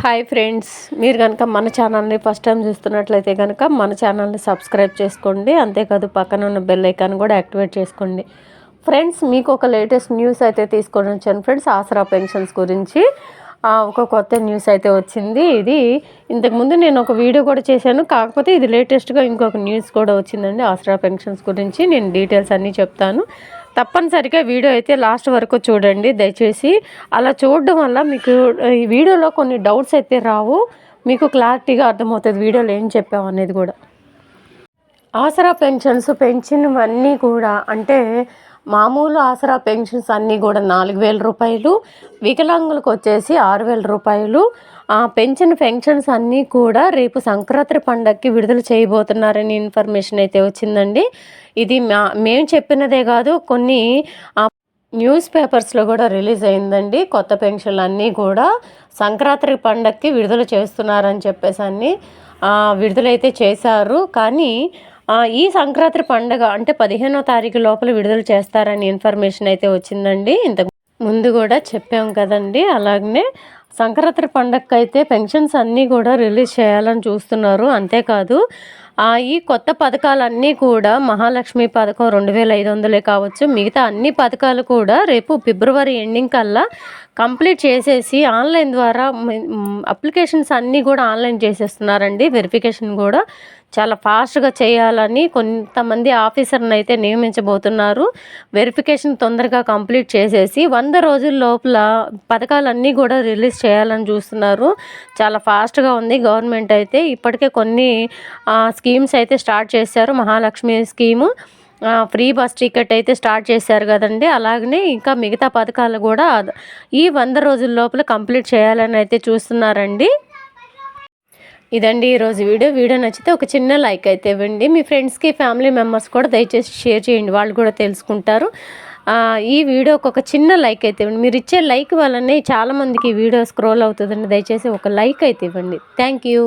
Hi friends మీరు కనుక మన ఛానల్ని ఫస్ట్ టైం చూస్తున్నట్లయితే కనుక మన ఛానల్ని సబ్స్క్రైబ్ చేసుకోండి. అంతేకాదు పక్కన ఉన్న బెల్ ఐకాన్ కూడా యాక్టివేట్ చేసుకోండి. ఫ్రెండ్స్ మీకు ఒక లేటెస్ట్ న్యూస్ అయితే తీసుకొని వచ్చాను ఫ్రెండ్స్ ఆసరా పెన్షన్స్ గురించి. ఒక కొత్త న్యూస్ అయితే వచ్చింది. ఇది ఇంతకుముందు నేను ఒక వీడియో కూడా చేశాను. కాకపోతే ఇది లేటెస్ట్గా ఇంకొక న్యూస్ కూడా వచ్చిందండి. ఆసరా పెన్షన్స్ గురించి నేను డీటెయిల్స్ అన్నీ చెప్తాను. తప్పనిసరిగా వీడియో అయితే లాస్ట్ వరకు చూడండి దయచేసి. అలా చూడడం వల్ల మీకు ఈ వీడియోలో కొన్ని డౌట్స్ అయితే రావు. మీకు క్లారిటీగా అర్థమవుతుంది వీడియోలో ఏం చెప్పాము అనేది కూడా. ఆసరా పెన్షన్స్ పెంచినవన్నీ కూడా అంటే మామూలు ఆసరా పెన్షన్స్ అన్నీ కూడా నాలుగు వేల రూపాయలు వికలాంగులకు వచ్చేసి ఆరు వేల రూపాయలు. ఆ పెన్షన్ పెన్షన్స్ అన్నీ కూడా రేపు సంక్రాంతి పండగకి విడుదల చేయబోతున్నారని ఇన్ఫర్మేషన్ అయితే వచ్చిందండి. ఇది మా మేము చెప్పినదే కాదు కొన్ని న్యూస్ పేపర్స్లో కూడా రిలీజ్ అయిందండి. కొత్త పెన్షన్లు అన్నీ కూడా సంక్రాంతి పండగకి విడుదల చేస్తున్నారని చెప్పేసి అన్ని విడుదలైతే చేశారు. కానీ ఈ సంక్రాంతి పండగ అంటే పదిహేనో తారీఖు లోపల విడుదల చేస్తారని ఇన్ఫర్మేషన్ అయితే వచ్చిందండి. ఇంతకు ముందు కూడా చెప్పాం కదండి. అలాగనే సంక్రాంతి పండగకైతే అయితే పెన్షన్స్ అన్నీ కూడా రిలీజ్ చేయాలని చూస్తున్నారు. అంతేకాదు ఈ కొత్త పథకాలన్నీ కూడా మహాలక్ష్మి పథకం రెండు వేల ఐదు వందలే కావచ్చు మిగతా అన్ని పథకాలు కూడా రేపు ఫిబ్రవరి ఎండింగ్ కల్లా కంప్లీట్ చేసేసి ఆన్లైన్ ద్వారా అప్లికేషన్స్ అన్నీ కూడా ఆన్లైన్ చేసేస్తున్నారండి. వెరిఫికేషన్ కూడా చాలా ఫాస్ట్గా చేయాలని కొంతమంది ఆఫీసర్ని అయితే నియమించబోతున్నారు. వెరిఫికేషన్ తొందరగా కంప్లీట్ చేసేసి వంద రోజుల లోపల పథకాలన్నీ కూడా రిలీజ్ చేయాలని చూస్తున్నారు. చాలా ఫాస్ట్గా ఉంది. గవర్నమెంట్ అయితే ఇప్పటికే కొన్ని స్కీమ్స్ అయితే స్టార్ట్ చేశారు. Mahalakshmi scheme free bus ticket అయితే స్టార్ట్ చేశారు కదండి. అలాగనే ఇంకా మిగతా పథకాలు కూడా ఈ వంద రోజుల లోపల కంప్లీట్ చేయాలని అయితే చూస్తున్నారండి. ఇదండి ఈరోజు వీడియో. వీడియో నచ్చితే ఒక చిన్న లైక్ అయితే ఇవ్వండి. మీ ఫ్రెండ్స్కి ఫ్యామిలీ మెంబర్స్ కూడా దయచేసి షేర్ చేయండి. వాళ్ళు కూడా తెలుసుకుంటారు. ఈ వీడియోకి ఒక చిన్న లైక్ అయితే ఇవ్వండి. మీరు ఇచ్చే లైక్ వల్లనే చాలామందికి ఈ వీడియో స్క్రోల్ అవుతుందండి. దయచేసి ఒక లైక్ అయితే ఇవ్వండి. Thank you.